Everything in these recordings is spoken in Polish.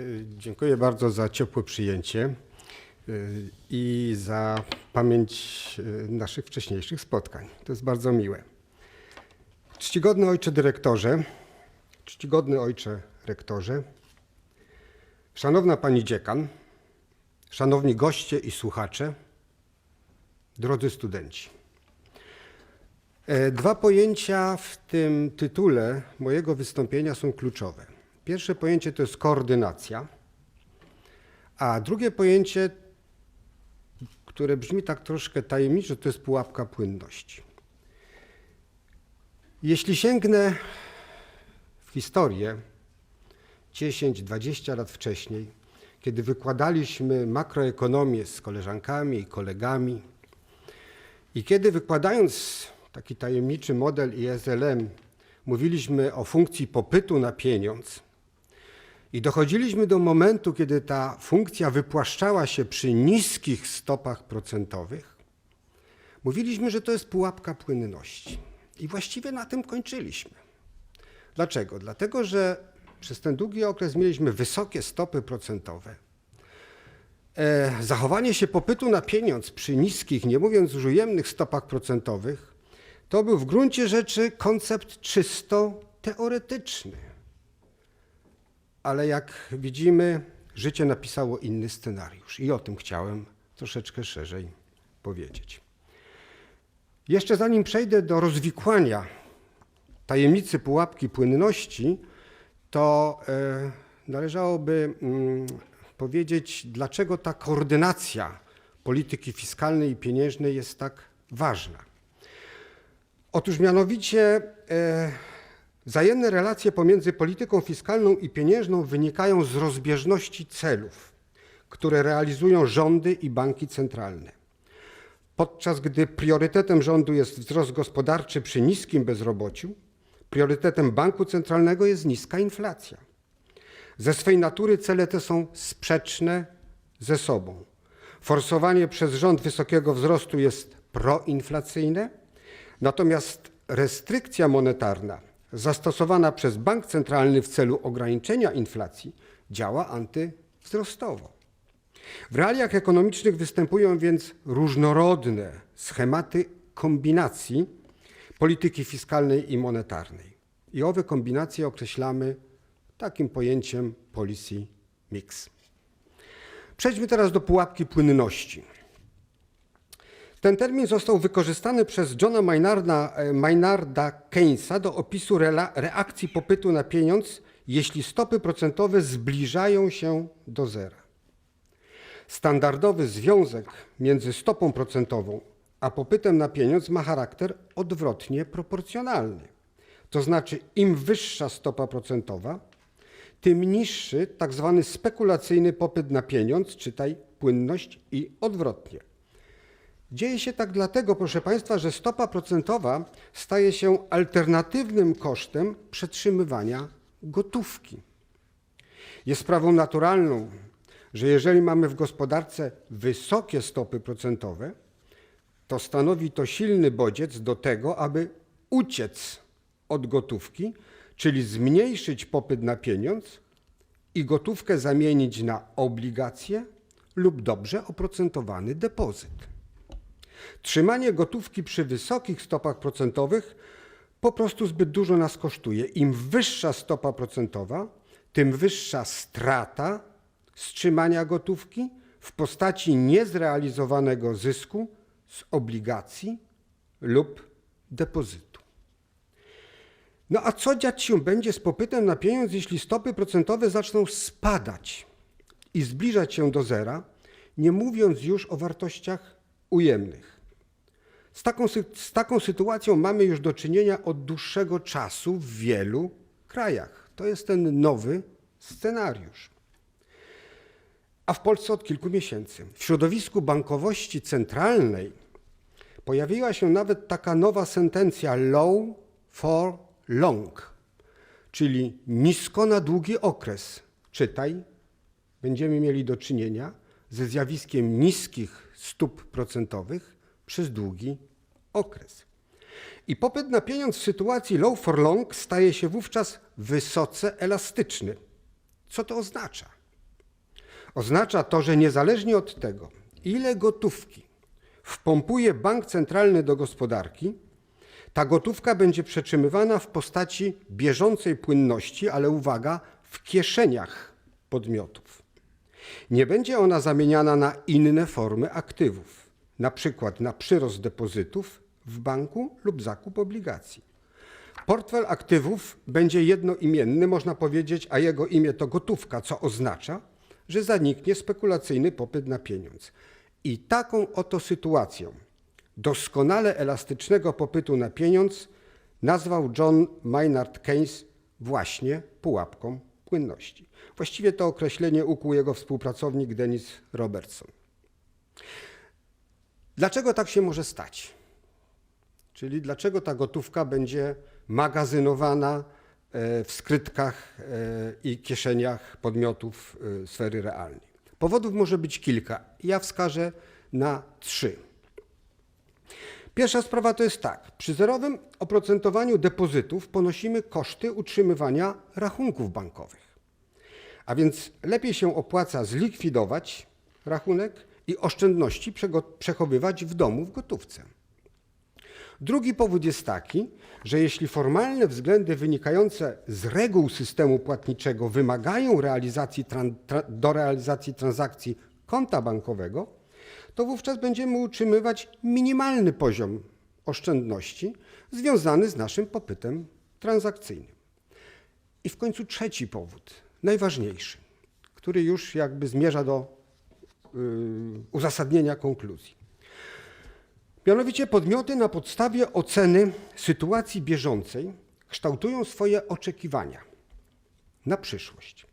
Y, Dziękuję bardzo za ciepłe przyjęcie y, i za pamięć y, naszych wcześniejszych spotkań. To jest bardzo miłe. Czcigodny ojcze dyrektorze, czcigodny ojcze rektorze, szanowna pani dziekan, szanowni goście i słuchacze, drodzy studenci. E, Dwa pojęcia w tym tytule mojego wystąpienia są kluczowe. Pierwsze pojęcie to jest koordynacja, a drugie pojęcie, które brzmi tak troszkę tajemniczo, to jest pułapka płynności. Jeśli sięgnę w historię 10-20 lat wcześniej, kiedy wykładaliśmy makroekonomię z koleżankami i kolegami, i kiedy wykładając taki tajemniczy model ISLM, mówiliśmy o funkcji popytu na pieniądz i dochodziliśmy do momentu, kiedy ta funkcja wypłaszczała się przy niskich stopach procentowych, mówiliśmy, że to jest pułapka płynności. I właściwie na tym kończyliśmy. Dlaczego? Dlatego, że przez ten długi okres mieliśmy wysokie stopy procentowe. E, zachowanie się popytu na pieniądz przy niskich, nie mówiąc już ujemnych stopach procentowych, to był w gruncie rzeczy koncept czysto teoretyczny. Ale jak widzimy, życie napisało inny scenariusz i o tym chciałem troszeczkę szerzej powiedzieć. Jeszcze zanim przejdę do rozwikłania tajemnicy pułapki płynności, to e, należałoby mm, powiedzieć, dlaczego ta koordynacja polityki fiskalnej i pieniężnej jest tak ważna. Otóż mianowicie e, wzajemne relacje pomiędzy polityką fiskalną i pieniężną wynikają z rozbieżności celów, które realizują rządy i banki centralne. Podczas gdy priorytetem rządu jest wzrost gospodarczy przy niskim bezrobociu, priorytetem banku centralnego jest niska inflacja. Ze swej natury cele te są sprzeczne ze sobą. Forsowanie przez rząd wysokiego wzrostu jest proinflacyjne, natomiast restrykcja monetarna zastosowana przez bank centralny w celu ograniczenia inflacji działa antywzrostowo. W realiach ekonomicznych występują więc różnorodne schematy kombinacji polityki fiskalnej i monetarnej. I owe kombinacje określamy takim pojęciem policy mix. Przejdźmy teraz do pułapki płynności. Ten termin został wykorzystany przez Johna Maynarda, e, Maynarda Keynesa do opisu reakcji popytu na pieniądz, jeśli stopy procentowe zbliżają się do zera. Standardowy związek między stopą procentową a popytem na pieniądz ma charakter odwrotnie proporcjonalny. To znaczy, im wyższa stopa procentowa, tym niższy tak zwany spekulacyjny popyt na pieniądz, czytaj płynność i odwrotnie. Dzieje się tak dlatego, proszę Państwa, że stopa procentowa staje się alternatywnym kosztem przetrzymywania gotówki. Jest sprawą naturalną, że jeżeli mamy w gospodarce wysokie stopy procentowe, to stanowi to silny bodziec do tego, aby uciec od gotówki, czyli zmniejszyć popyt na pieniądz i gotówkę zamienić na obligacje lub dobrze oprocentowany depozyt. Trzymanie gotówki przy wysokich stopach procentowych po prostu zbyt dużo nas kosztuje. Im wyższa stopa procentowa, tym wyższa strata trzymania gotówki w postaci niezrealizowanego zysku z obligacji lub depozytu. No a co dziać się będzie z popytem na pieniądz, jeśli stopy procentowe zaczną spadać i zbliżać się do zera, nie mówiąc już o wartościach ujemnych? Z taką, z taką sytuacją mamy już do czynienia od dłuższego czasu w wielu krajach. To jest ten nowy scenariusz. A w Polsce od kilku miesięcy. W środowisku bankowości centralnej pojawiła się nawet taka nowa sentencja low for long, czyli nisko na długi okres. Czytaj, będziemy mieli do czynienia ze zjawiskiem niskich stóp procentowych przez długi okres. I popyt na pieniądz w sytuacji low for long staje się wówczas wysoce elastyczny. Co to oznacza? Oznacza to, że niezależnie od tego, ile gotówki wpompuje bank centralny do gospodarki, ta gotówka będzie przetrzymywana w postaci bieżącej płynności, ale uwaga, w kieszeniach podmiotów. Nie będzie ona zamieniana na inne formy aktywów, na przykład na przyrost depozytów w banku lub zakup obligacji. Portfel aktywów będzie jednoimienny, można powiedzieć, a jego imię to gotówka, co oznacza, że zaniknie spekulacyjny popyt na pieniądz. I taką oto sytuacją doskonale elastycznego popytu na pieniądz nazwał John Maynard Keynes właśnie pułapką płynności. Właściwie to określenie ukuł jego współpracownik Dennis Robertson. Dlaczego tak się może stać? Czyli dlaczego ta gotówka będzie magazynowana e, w skrytkach e, i kieszeniach podmiotów e, sfery realnej? Powodów może być kilka. Ja wskażę na trzy. Pierwsza sprawa to jest tak. Przy zerowym oprocentowaniu depozytów ponosimy koszty utrzymywania rachunków bankowych. A więc lepiej się opłaca zlikwidować rachunek i oszczędności przechowywać w domu w gotówce. Drugi powód jest taki, że jeśli formalne względy wynikające z reguł systemu płatniczego wymagają realizacji do realizacji transakcji konta bankowego, to wówczas będziemy utrzymywać minimalny poziom oszczędności związany z naszym popytem transakcyjnym. I w końcu trzeci powód, najważniejszy, który już jakby zmierza do yy, uzasadnienia konkluzji. Mianowicie podmioty na podstawie oceny sytuacji bieżącej kształtują swoje oczekiwania na przyszłość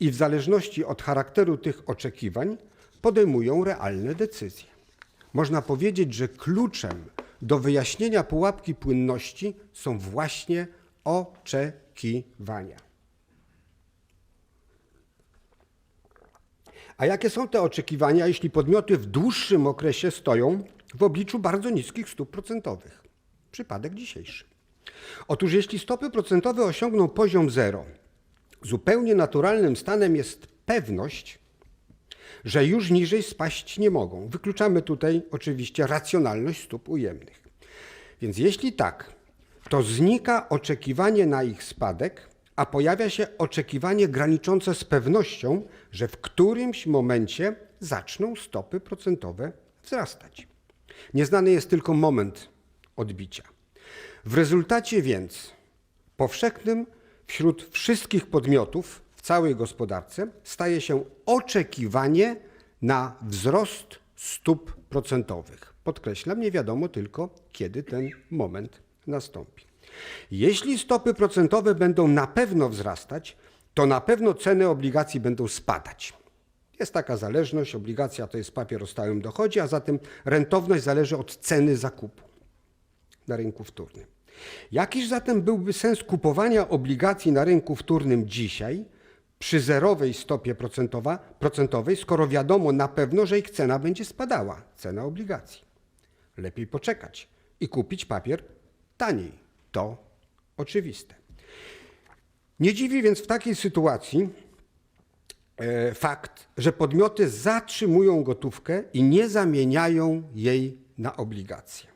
i w zależności od charakteru tych oczekiwań podejmują realne decyzje. Można powiedzieć, że kluczem do wyjaśnienia pułapki płynności są właśnie oczekiwania. A jakie są te oczekiwania, jeśli podmioty w dłuższym okresie stoją w obliczu bardzo niskich stóp procentowych? Przypadek dzisiejszy. Otóż jeśli stopy procentowe osiągną poziom zero, zupełnie naturalnym stanem jest pewność, że już niżej spaść nie mogą. Wykluczamy tutaj oczywiście racjonalność stóp ujemnych. Więc jeśli tak, to znika oczekiwanie na ich spadek, a pojawia się oczekiwanie graniczące z pewnością, że w którymś momencie zaczną stopy procentowe wzrastać. Nieznany jest tylko moment odbicia. W rezultacie więc powszechnym wśród wszystkich podmiotów w całej gospodarce staje się oczekiwanie na wzrost stóp procentowych. Podkreślam, nie wiadomo tylko, kiedy ten moment nastąpi. Jeśli stopy procentowe będą na pewno wzrastać, to na pewno ceny obligacji będą spadać. Jest taka zależność, obligacja to jest papier o stałym dochodzie, a zatem rentowność zależy od ceny zakupu na rynku wtórnym. Jakiż zatem byłby sens kupowania obligacji na rynku wtórnym dzisiaj przy zerowej stopie procentowej, skoro wiadomo na pewno, że ich cena będzie spadała, cena obligacji? Lepiej poczekać i kupić papier taniej. To oczywiste. Nie dziwi więc w takiej sytuacji e, fakt, że podmioty zatrzymują gotówkę i nie zamieniają jej na obligacje.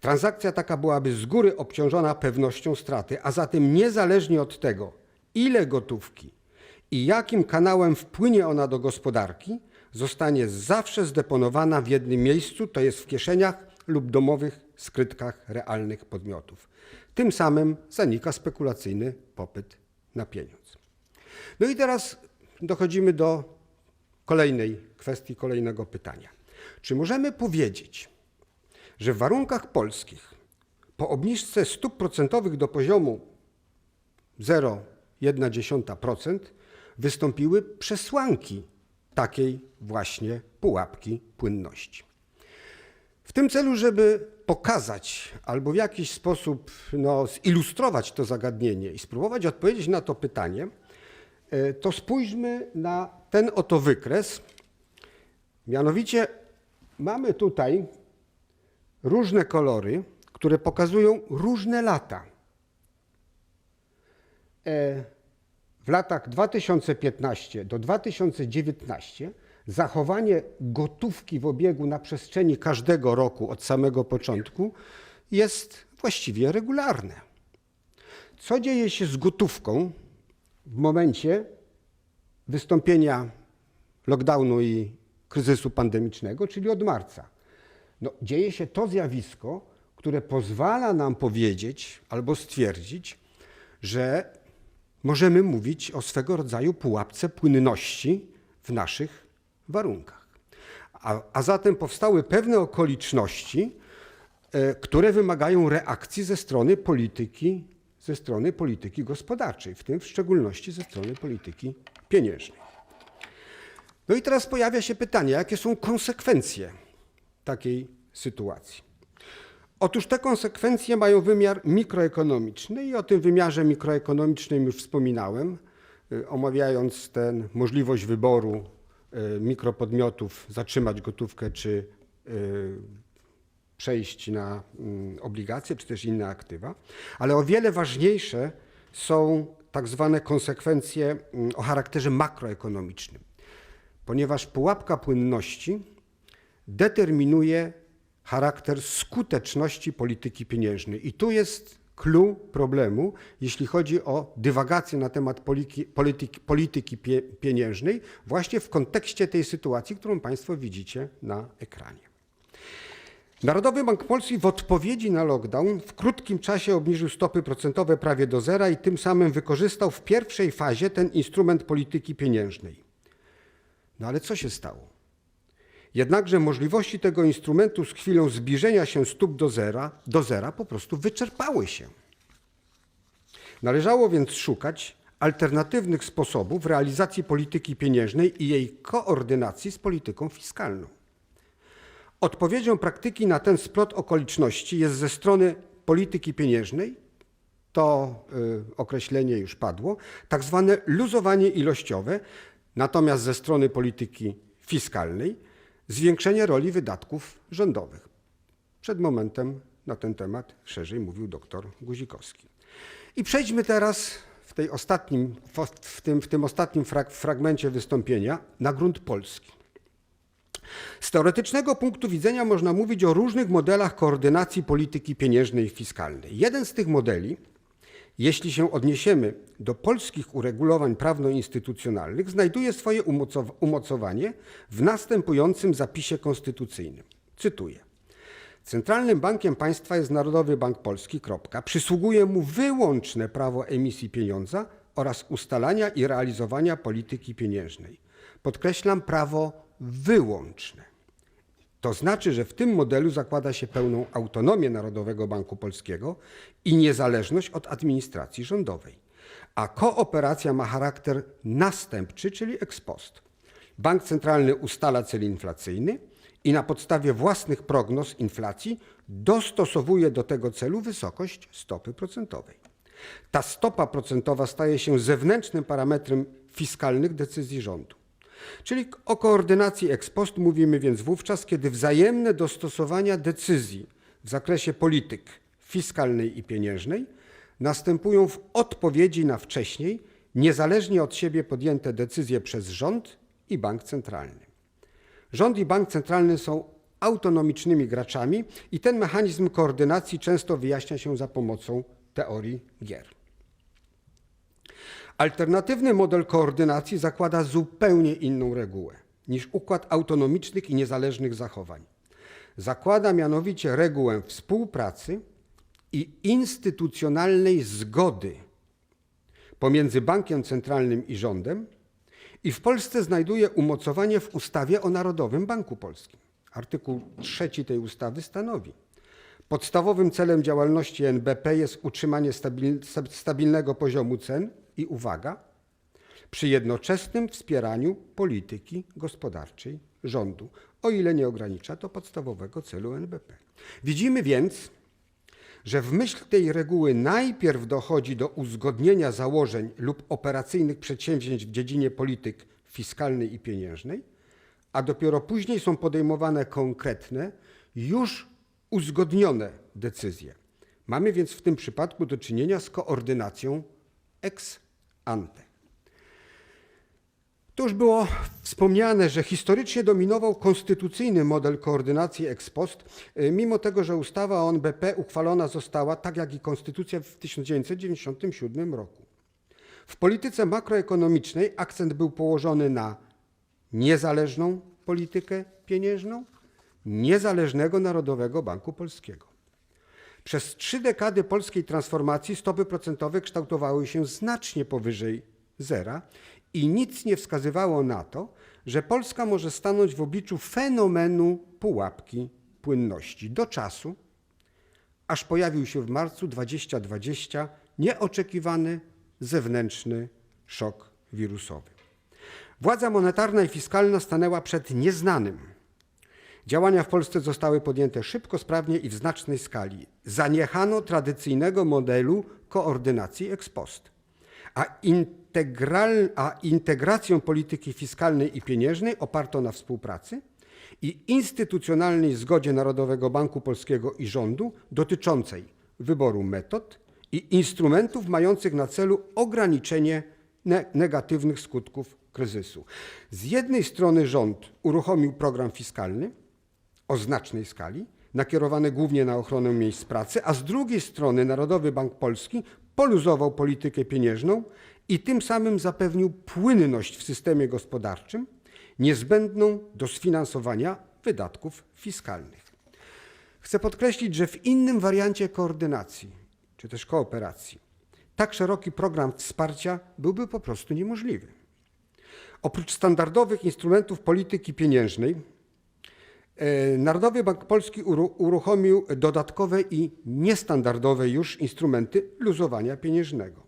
Transakcja taka byłaby z góry obciążona pewnością straty, a zatem niezależnie od tego, ile gotówki i jakim kanałem wpłynie ona do gospodarki, zostanie zawsze zdeponowana w jednym miejscu, to jest w kieszeniach lub domowych skrytkach realnych podmiotów. Tym samym zanika spekulacyjny popyt na pieniądz. No i teraz dochodzimy do kolejnej kwestii, kolejnego pytania. Czy możemy powiedzieć, że w warunkach polskich po obniżce stóp procentowych do poziomu 0,1% wystąpiły przesłanki takiej właśnie pułapki płynności. W tym celu, żeby pokazać albo w jakiś sposób no, zilustrować to zagadnienie i spróbować odpowiedzieć na to pytanie, e, to spójrzmy na ten oto wykres. Mianowicie mamy tutaj różne kolory, które pokazują różne lata. E, w latach 2015 do 2019 zachowanie gotówki w obiegu na przestrzeni każdego roku od samego początku jest właściwie regularne. Co dzieje się z gotówką w momencie wystąpienia lockdownu i kryzysu pandemicznego, czyli od marca? No, dzieje się to zjawisko, które pozwala nam powiedzieć albo stwierdzić, że możemy mówić o swego rodzaju pułapce płynności w naszych warunkach. A, a zatem powstały pewne okoliczności, e, które wymagają reakcji ze strony polityki, ze strony polityki gospodarczej, w tym w szczególności ze strony polityki pieniężnej. No i teraz pojawia się pytanie, jakie są konsekwencje takiej sytuacji. Otóż te konsekwencje mają wymiar mikroekonomiczny i o tym wymiarze mikroekonomicznym już wspominałem, y, omawiając tę możliwość wyboru mikropodmiotów, zatrzymać gotówkę czy y, przejść na mm, obligacje czy też inne aktywa. Ale o wiele ważniejsze są tak zwane konsekwencje mm, o charakterze makroekonomicznym, ponieważ pułapka płynności determinuje charakter skuteczności polityki pieniężnej. I tu jest clue problemu, jeśli chodzi o dywagację na temat polityki, polityki pie, pieniężnej, właśnie w kontekście tej sytuacji, którą Państwo widzicie na ekranie. Narodowy Bank Polski w odpowiedzi na lockdown w krótkim czasie obniżył stopy procentowe prawie do zera i tym samym wykorzystał w pierwszej fazie ten instrument polityki pieniężnej. No ale co się stało? Jednakże możliwości tego instrumentu z chwilą zbliżenia się stóp do zera, do zera po prostu wyczerpały się. Należało więc szukać alternatywnych sposobów realizacji polityki pieniężnej i jej koordynacji z polityką fiskalną. Odpowiedzią praktyki na ten splot okoliczności jest ze strony polityki pieniężnej, to y, określenie już padło, tak zwane luzowanie ilościowe, natomiast ze strony polityki fiskalnej zwiększenie roli wydatków rządowych. Przed momentem na ten temat szerzej mówił dr Guzikowski. I przejdźmy teraz w, tej ostatnim, w, tym, w tym ostatnim frag, fragmencie wystąpienia na grunt polski. Z teoretycznego punktu widzenia można mówić o różnych modelach koordynacji polityki pieniężnej i fiskalnej. Jeden z tych modeli, jeśli się odniesiemy do polskich uregulowań prawno-instytucjonalnych, znajduje swoje umocowanie w następującym zapisie konstytucyjnym. Cytuję. Centralnym Bankiem Państwa jest Narodowy Bank Polski. Kropka. Przysługuje mu wyłączne prawo emisji pieniądza oraz ustalania i realizowania polityki pieniężnej. Podkreślam prawo wyłączne. To znaczy, że w tym modelu zakłada się pełną autonomię Narodowego Banku Polskiego i niezależność od administracji rządowej. A kooperacja ma charakter następczy, czyli ex post. Bank centralny ustala cel inflacyjny i na podstawie własnych prognoz inflacji dostosowuje do tego celu wysokość stopy procentowej. Ta stopa procentowa staje się zewnętrznym parametrem fiskalnych decyzji rządu. Czyli o koordynacji ex post mówimy więc wówczas, kiedy wzajemne dostosowania decyzji w zakresie polityk fiskalnej i pieniężnej następują w odpowiedzi na wcześniej, niezależnie od siebie podjęte decyzje przez rząd i bank centralny. Rząd i bank centralny są autonomicznymi graczami i ten mechanizm koordynacji często wyjaśnia się za pomocą teorii gier. Alternatywny model koordynacji zakłada zupełnie inną regułę niż układ autonomicznych i niezależnych zachowań. Zakłada mianowicie regułę współpracy i instytucjonalnej zgody pomiędzy bankiem centralnym i rządem i w Polsce znajduje umocowanie w ustawie o Narodowym Banku Polskim. Artykuł 3 tej ustawy stanowi: Podstawowym celem działalności NBP jest utrzymanie stabilnego poziomu cen i uwaga, przy jednoczesnym wspieraniu polityki gospodarczej rządu, o ile nie ogranicza to podstawowego celu NBP. Widzimy więc, że w myśl tej reguły najpierw dochodzi do uzgodnienia założeń lub operacyjnych przedsięwzięć w dziedzinie polityk fiskalnej i pieniężnej, a dopiero później są podejmowane konkretne, już uzgodnione decyzje. Mamy więc w tym przypadku do czynienia z koordynacją ex ante. Już było wspomniane, że historycznie dominował konstytucyjny model koordynacji ex post, y, mimo tego, że ustawa o NBP uchwalona została, tak jak i konstytucja, w 1997 roku. W polityce makroekonomicznej akcent był położony na niezależną politykę pieniężną, niezależnego Narodowego Banku Polskiego. Przez trzy dekady polskiej transformacji stopy procentowe kształtowały się znacznie powyżej zera i nic nie wskazywało na to, że Polska może stanąć w obliczu fenomenu pułapki płynności do czasu, aż pojawił się w marcu 2020 nieoczekiwany zewnętrzny szok wirusowy. Władza monetarna i fiskalna stanęła przed nieznanym. Działania w Polsce zostały podjęte szybko, sprawnie i w znacznej skali. Zaniechano tradycyjnego modelu koordynacji ex post, a, integral, a integracją polityki fiskalnej i pieniężnej oparto na współpracy i instytucjonalnej zgodzie Narodowego Banku Polskiego i rządu dotyczącej wyboru metod i instrumentów mających na celu ograniczenie ne negatywnych skutków kryzysu. Z jednej strony rząd uruchomił program fiskalny o znacznej skali, nakierowany głównie na ochronę miejsc pracy, a z drugiej strony Narodowy Bank Polski poluzował politykę pieniężną i tym samym zapewnił płynność w systemie gospodarczym niezbędną do sfinansowania wydatków fiskalnych. Chcę podkreślić, że w innym wariancie koordynacji czy też kooperacji tak szeroki program wsparcia byłby po prostu niemożliwy. Oprócz standardowych instrumentów polityki pieniężnej, Narodowy Bank Polski uru- uruchomił dodatkowe i niestandardowe już instrumenty luzowania pieniężnego.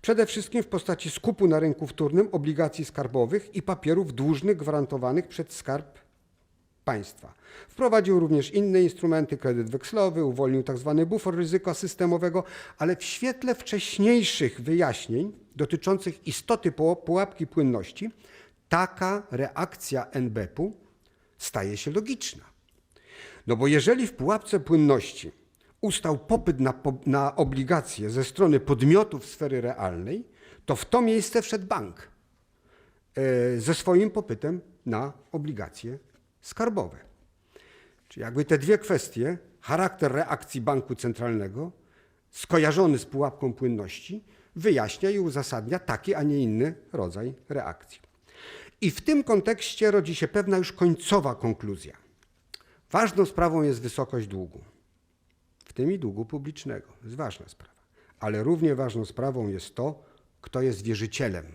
Przede wszystkim w postaci skupu na rynku wtórnym obligacji skarbowych i papierów dłużnych gwarantowanych przez Skarb Państwa. Wprowadził również inne instrumenty, kredyt wekslowy, uwolnił tzw. bufor ryzyka systemowego, ale w świetle wcześniejszych wyjaśnień dotyczących istoty puł- pułapki płynności, taka reakcja NBP-u staje się logiczna. No bo jeżeli w pułapce płynności ustał popyt na, na obligacje ze strony podmiotów sfery realnej, to w to miejsce wszedł bank e, ze swoim popytem na obligacje skarbowe. Czyli jakby te dwie kwestie, charakter reakcji banku centralnego skojarzony z pułapką płynności, wyjaśnia i uzasadnia taki, a nie inny rodzaj reakcji. I w tym kontekście rodzi się pewna już końcowa konkluzja. Ważną sprawą jest wysokość długu, w tym i długu publicznego. To jest ważna sprawa. Ale równie ważną sprawą jest to, kto jest wierzycielem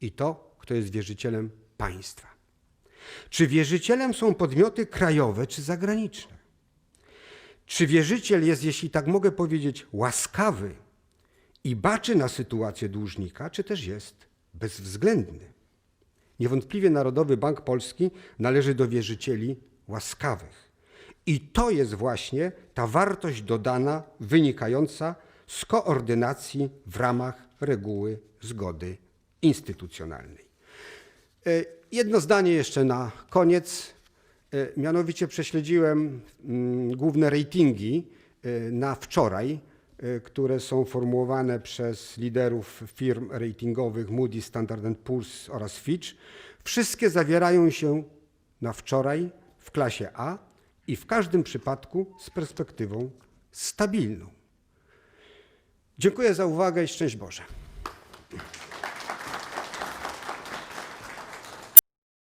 i to, kto jest wierzycielem państwa. Czy wierzycielem są podmioty krajowe czy zagraniczne? Czy wierzyciel jest, jeśli tak mogę powiedzieć, łaskawy i baczy na sytuację dłużnika, czy też jest bezwzględny? Niewątpliwie Narodowy Bank Polski należy do wierzycieli łaskawych. I to jest właśnie ta wartość dodana wynikająca z koordynacji w ramach reguły zgody instytucjonalnej. E, Jedno zdanie jeszcze na koniec. E, Mianowicie prześledziłem mm, główne ratingi e, na wczoraj, które są formułowane przez liderów firm ratingowych Moody, Standard Poor's oraz Fitch. Wszystkie zawierają się na wczoraj w klasie A i w każdym przypadku z perspektywą stabilną. Dziękuję za uwagę i szczęść Boże.